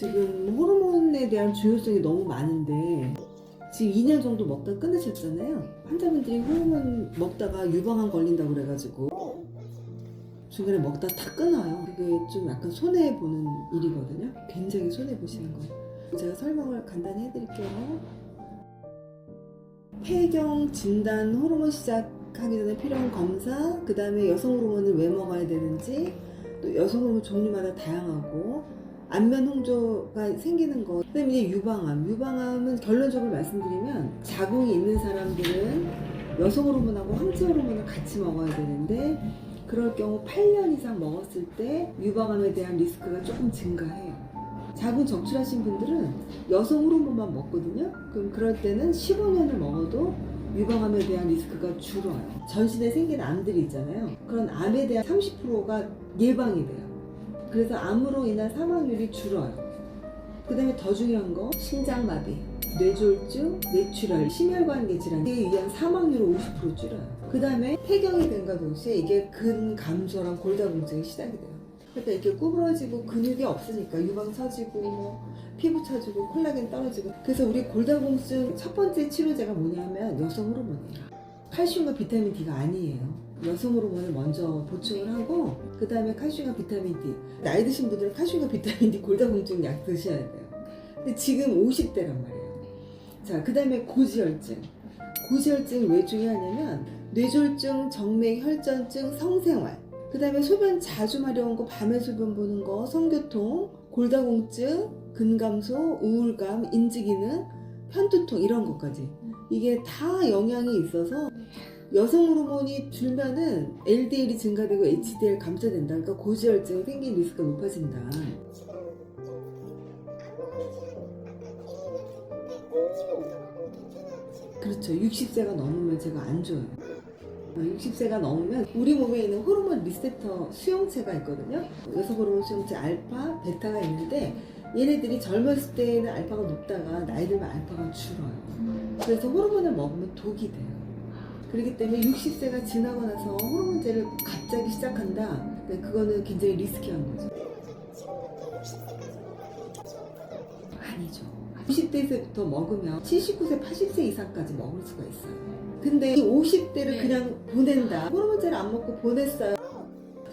지금 호르몬에 대한 중요성이 너무 많은데 지금 2년 정도 먹다 끊으셨잖아요. 환자분들이 호르몬 먹다가 유방암 걸린다고 그래가지고 중간에 먹다 다 끊어요. 그게 좀 약간 손해 보는 일이거든요. 굉장히 손해 보시는 거예요. 제가 설명을 간단히 해드릴게요. 폐경 진단 호르몬 시작하기 전에 필요한 검사, 그 다음에 여성 호르몬을 왜 먹어야 되는지, 또 여성 호르몬 종류마다 다양하고, 안면 홍조가 생기는 거, 그 다음에 이제 유방암. 유방암은 결론적으로 말씀드리면, 자궁이 있는 사람들은 여성 호르몬하고 황체 호르몬을 같이 먹어야 되는데, 그럴 경우 8년 이상 먹었을 때 유방암에 대한 리스크가 조금 증가해요. 자궁 적출하신 분들은 여성 호르몬만 먹거든요. 그럼 그럴 때는 15년을 먹어도 유방암에 대한 리스크가 줄어요. 전신에 생긴 암들이 있잖아요. 그런 암에 대한 30%가 예방이 돼요. 그래서 암으로 인한 사망률이 줄어요. 그 다음에 더 중요한 거 심장마비, 뇌졸중, 뇌출혈, 심혈관계 질환에 의한 사망률을 50% 줄여요. 그 다음에 폐경이 된과 동시에 이게 근 감소랑 골다공증이 시작이 돼요. 그러니까 이렇게 구부러지고 근육이 없으니까 유방 처지고 뭐 피부 처지고 콜라겐 떨어지고 그래서 우리 골다공증 첫 번째 치료제가 뭐냐면 여성 호르몬이에요. 칼슘과 비타민 D가 아니에요. 여성 호르몬을 먼저 보충을 하고 그 다음에 칼슘과 비타민 D. 나이 드신 분들은 칼슘과 비타민 D 골다공증 약 드셔야 돼요. 근데 지금 50대란 말이에요. 자, 그 다음에 고지혈증. 고지혈증이 왜 중요하냐면 뇌졸중, 정맥 혈전증, 성생활. 그 다음에 소변 자주 마려운 거, 밤에 소변 보는 거, 성교통, 골다공증, 근감소, 우울감, 인지기능, 편두통 이런 것까지. 이게 다 영향이 있어서 여성 호르몬이 줄면은 LDL이 증가되고 HDL 감소된다. 그러니까 고지혈증이 생길 리스크가 높아진다. 그렇죠. 60세가 넘으면 제가 안 줘요. 60세가 넘으면 우리 몸에 있는 호르몬 리셉터 수용체가 있거든요. 여성 호르몬 수용체 알파, 베타가 있는데 얘네들이 젊었을 때는 알파가 높다가 나이 들면 알파가 줄어요. 그래서 호르몬을 먹으면 독이 돼요. 그렇기 때문에 60세가 지나고 나서 호르몬제를 갑자기 시작한다. 근데 그거는 굉장히 리스키한 거죠. 아니죠. 90대에서부터 먹으면 79세, 80세 이상까지 먹을 수가 있어요. 근데 이 50대를 네. 그냥 보낸다. 호르몬제를 안 먹고 보냈어요.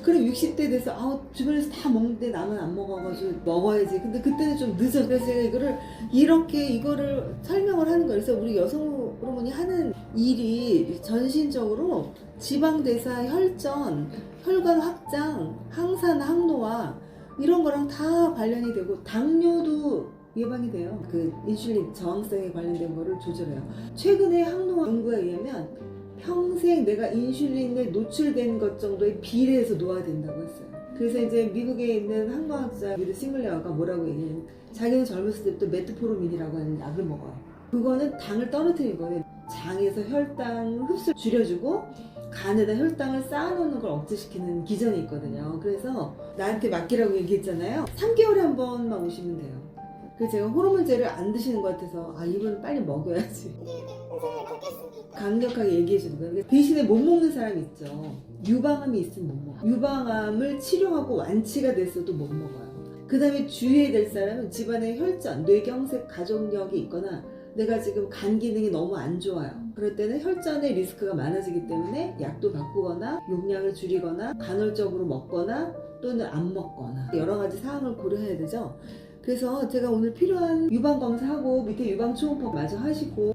그럼 60대 돼서 아 주변에서 다 먹는데 나는 안 먹어가지고 먹어야지. 근데 그때는 좀 늦어. 그래서 이거를 이렇게 이거를 설명을 하는 거예요. 그래서 우리 여성 호르몬이 하는 일이 전신적으로 지방 대사, 혈전, 혈관 확장, 항산, 항노화 이런 거랑 다 관련이 되고 당뇨도 예방이 돼요. 그 인슐린 저항성에 관련된 거를 조절해요. 최근에 항노화 연구에 의하면 평생 내가 인슐린에 노출된 것 정도의 비례해서 놓아야 된다고 했어요. 그래서 이제 미국에 있는 항과학자 미드 싱글레어가 뭐라고 얘기냐면 자기는 젊었을 때부터 메트포르민이라고 하는 약을 먹어요. 그거는 당을 떨어뜨린 거예요. 장에서 혈당 흡수를 줄여주고 간에다 혈당을 쌓아놓는 걸 억제시키는 기전이 있거든요. 그래서 나한테 맡기라고 얘기했잖아요. 3개월에 한 번만 오시면 돼요. 그래서 제가 호르몬제를 안 드시는 것 같아서 아 이분은 빨리 먹여야지. 강력하게 얘기해 주는 거예요. 대신에 못 먹는 사람 있죠. 유방암이 있으면 못 먹어. 유방암을 치료하고 완치가 됐어도 못 먹어요. 그 다음에 주의해야 될 사람은 집안에 혈전, 뇌경색 가족력이 있거나 내가 지금 간 기능이 너무 안 좋아요. 그럴 때는 혈전의 리스크가 많아지기 때문에 약도 바꾸거나 용량을 줄이거나 간헐적으로 먹거나 또는 안 먹거나 여러 가지 사항을 고려해야 되죠. 그래서 제가 오늘 필요한 유방 검사하고 밑에 유방 초음파 마저 하시고